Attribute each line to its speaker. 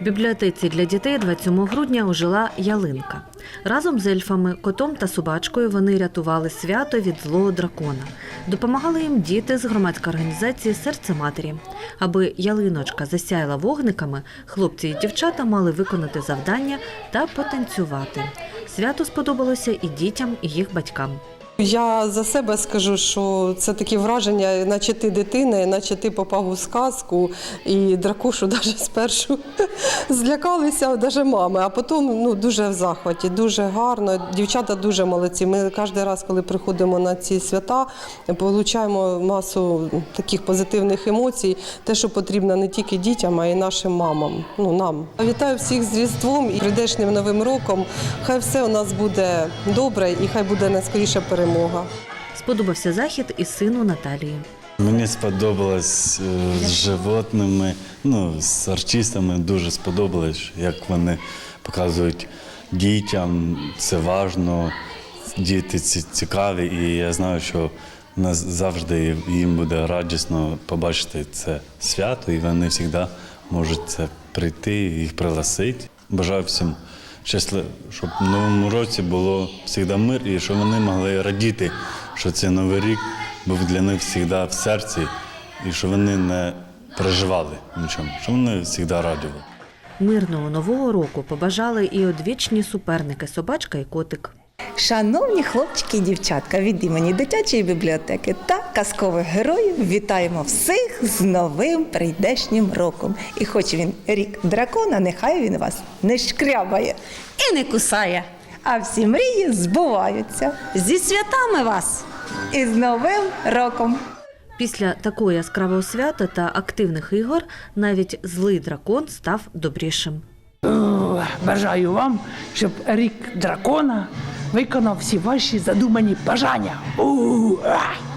Speaker 1: В бібліотеці для дітей 27 грудня ожила ялинка. Разом з ельфами, котом та собачкою вони рятували свято від злого дракона. Допомагали їм діти з громадської організації Серце матері. Аби ялиночка засяяла вогниками, хлопці і дівчата мали виконати завдання та потанцювати. Свято сподобалося і дітям, і їх батькам.
Speaker 2: Я за себе скажу, що це такі враження, наче ти дитина, наче ти попав у сказку, і дракошу навіть спершу злякалися, навіть мами, а потім ну, дуже в захваті, дуже гарно. Дівчата дуже молодці. Ми кожен раз, коли приходимо на ці свята, отримуємо масу таких позитивних емоцій, те, що потрібно не тільки дітям, а й нашим мамам. Ну, нам. Вітаю всіх з Різдвом і прийдешнім Новим роком. Хай все у нас буде добре і хай буде найскоріша перемога.
Speaker 1: Сподобався захід і сину Наталії.
Speaker 3: Мені сподобалось е, з животними, ну, з артистами дуже сподобалось, як вони показують дітям, це важно, діти ці- цікаві, і я знаю, що нас завжди їм буде радісно побачити це свято, і вони завжди можуть це прийти, їх пригласити. Бажаю всім щасливо, щоб в новому році було завжди мир і щоб вони могли радіти, що цей новий рік був для них завжди в серці, і що вони не переживали нічому, що вони завжди раді.
Speaker 1: Мирного нового року побажали і одвічні суперники собачка і котик.
Speaker 4: Шановні хлопчики і дівчатка, від імені дитячої бібліотеки та казкових героїв вітаємо всіх з новим прийдешнім роком. І хоч він рік дракона, нехай він вас не шкрябає і не кусає. А всі мрії збуваються. Зі святами вас! І з новим роком!
Speaker 1: Після такого яскравого свята та активних ігор навіть злий дракон став добрішим.
Speaker 5: Бажаю вам, щоб рік дракона виконав всі ваші задумані бажання. У, а!